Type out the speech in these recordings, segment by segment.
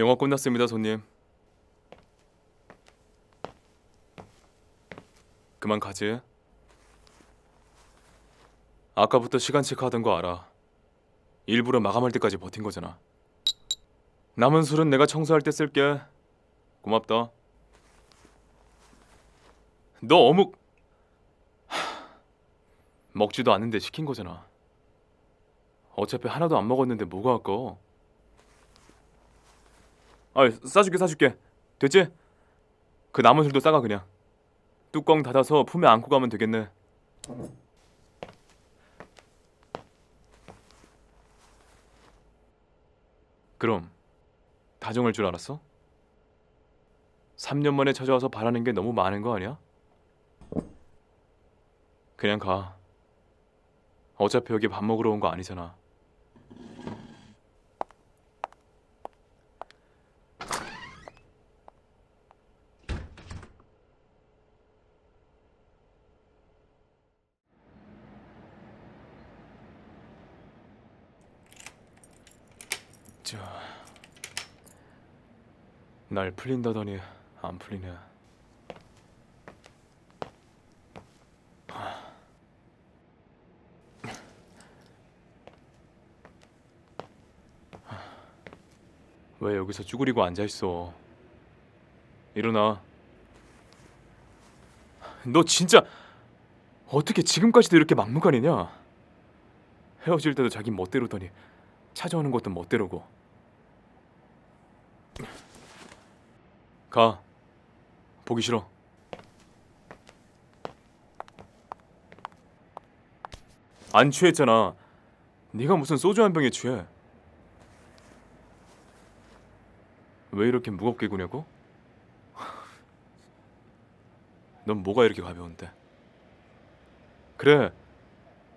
영화 끝났습니다, 손님. 그만 가지. 아까부터 시간 체크하던 거 알아. 일부러 마감할 때까지 버틴 거잖아. 남은 술은 내가 청소할 때 쓸게. 고맙다. 너 어묵 하, 먹지도 않는데 시킨 거잖아. 어차피 하나도 안 먹었는데 뭐가 아까워? 아, 싸줄게 싸줄게. 됐지? 그 남은 술도 싸가 그냥. 뚜껑 닫아서 품에 안고 가면 되겠네. 그럼 다정할 줄 알았어? 3년 만에 찾아와서 바라는 게 너무 많은 거 아니야? 그냥 가. 어차피 여기 밥 먹으러 온 거 아니잖아. 자, 날 풀린다더니 안 풀리네. 왜 여기서 쭈그리고 앉아 있어? 일어나. 너 진짜 어떻게 지금까지도 이렇게 막무가내냐? 헤어질 때도 자기 멋대로더니 찾아오는 것도 멋대로고. 가. 보기 싫어. 안 취했잖아. 네가 무슨 소주 한 병에 취해? 왜 이렇게 무겁게 구냐고? 넌 뭐가 이렇게 가벼운데? 그래.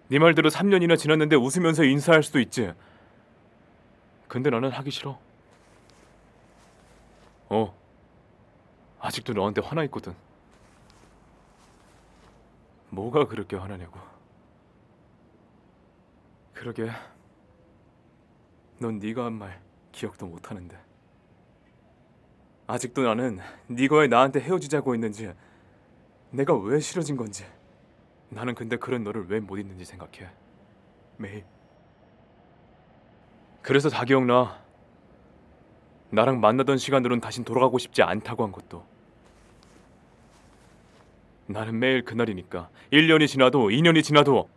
네 말대로 3년이나 지났는데 웃으면서 인사할 수도 있지. 근데 나는 하기 싫어. 어. 아직도 너한테 화나 있거든. 뭐가 그렇게 화나냐고. 그러게. 넌 네가 한 말 기억도 못 하는데. 아직도 나는 네가 왜 나한테 헤어지자고 했는지 내가 왜 싫어진 건지 나는 근데 그런 너를 왜 못 잊는지 생각해 매일 그래서 다 기억나 나랑 만나던 시간으론 다신 돌아가고 싶지 않다고 한 것도 나는 매일 그날이니까 1년이 지나도 2년이 지나도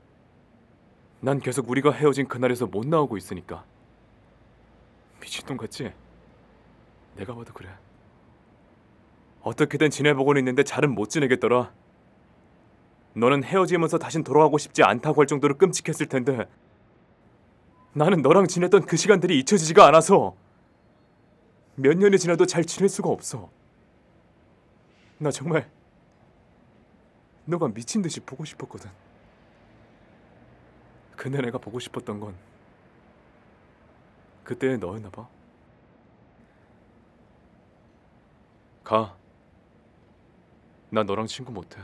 난 계속 우리가 헤어진 그날에서 못 나오고 있으니까 미친놈 같지? 내가 봐도 그래 어떻게든 지내보고는 있는데 잘은 못 지내겠더라. 너는 헤어지면서 다신 돌아가고 싶지 않다고 할 정도로 끔찍했을 텐데 나는 너랑 지냈던 그 시간들이 잊혀지지가 않아서 몇 년이 지나도 잘 지낼 수가 없어. 나 정말 너가 미친 듯이 보고 싶었거든. 근데 내가 보고 싶었던 건 그때의 너였나 봐. 가. 나 너랑 친구 못해.